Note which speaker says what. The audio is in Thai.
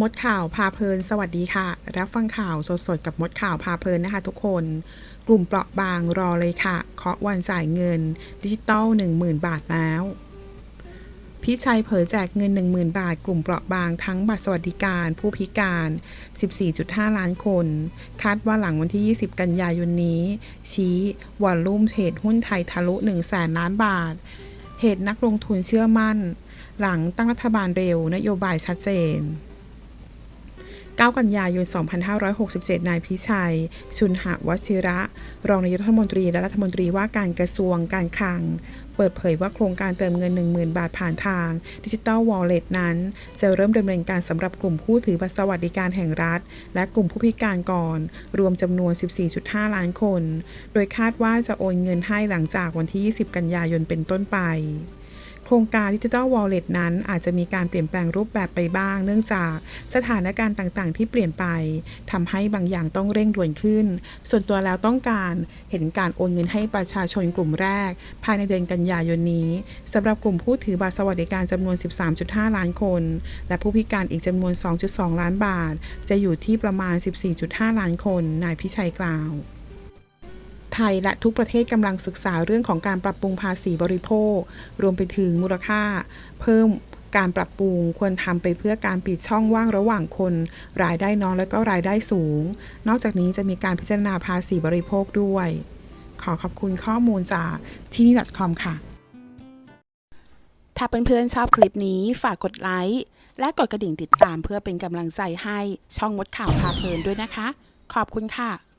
Speaker 1: มดข่าวพาเพลิน สวัสดีค่ะ รับฟังข่าวสดๆ กับมดข่าวพาเพลินนะคะทุกคน กลุ่มเปราะบางรอเลยค่ะ เคาะวันจ่ายเงิน ดิจิตอล10,000 บาทแล้วพี่ชัยเผยแจกเงิน 10,000 บาท กลุ่มเปราะบางทั้งบัตรสวัสดิการผู้พิการ 14.5 ล้านคน คาดว่าหลังวันที่ 20 กันยายนนี้ ชี้วอลลุ่มเทรดหุ้นไทยทะลุ1แสนล้านบาท เหตุนักลงทุนเชื่อมั่น หลังตั้งรัฐบาลเร็วนโยบายชัดเจน 9 กันยายน 2567 นายพิชัย ชุนหะวชิระ รองนายกรัฐมนตรีและรัฐมนตรีว่าการกระทรวงการคลัง เปิดเผยว่าโครงการเติมเงิน 10,000 บาทผ่านทางดิจิ t a ลวอลเล็ตนั้น จะเริ่มดำเนินการสำหรับกลุ่มผู้ถือบัตรสวัสดิการแห่งรัฐ และกลุ่มผู้พิการก่อน รวมจำนวน 14.5 ล้านคน โดยคาดว่าจะโอนเงินให้หลังจากวันที่ 20 กันยายนเป็นต้นไป ครงการดิจิ t a ลวอลเล็ตนั้นอาจจะมีการเปลี่ยนแปลงรูปแบบไปบ้าง เนื่องจากสถานการณ์ต่างๆ ที่เปลี่ยนไปทำให้บางอย่างต้องเร่งด่วนขึ้น ส่วนตัวแล้วต้องการเห็นการโอนเงินให้ประชาชนกลุ่มแรก ภายในเดือนกันยายนนี้สำหรับกลุ่มผู้ถือบัตรสวัสดิการจำนวน 13.5 ล้านคน และผู้พิการอีกจำนวน 2.2 ล้านบาท จะอยู่ที่ประมาณ 14.5 ล้านคนนายพิชัยกล่าว ไทยและทุกประเทศกำลังศึกษาเรื่องของการปรับปรุงภาษีบริโภค รวมไปถึงมูลค่า เพิ่มการปรับปรุงควรทำไปเพื่อการปิดช่องว่างระหว่างคน รายได้น้อยและก็รายได้สูง นอกจากนี้จะมีการพิจารณาภาษีบริโภคด้วย ขอขอบคุณข้อมูลจากที่นี่ .com ค่ะ ถ้าเพื่อนๆชอบคลิปนี้ฝากกดไลค์และกดกระดิ่งติดตามเพื่อเป็นกำลังใจให้ช่องมดข่าวพาเพลินด้วยนะคะ ขอบคุณค่ะ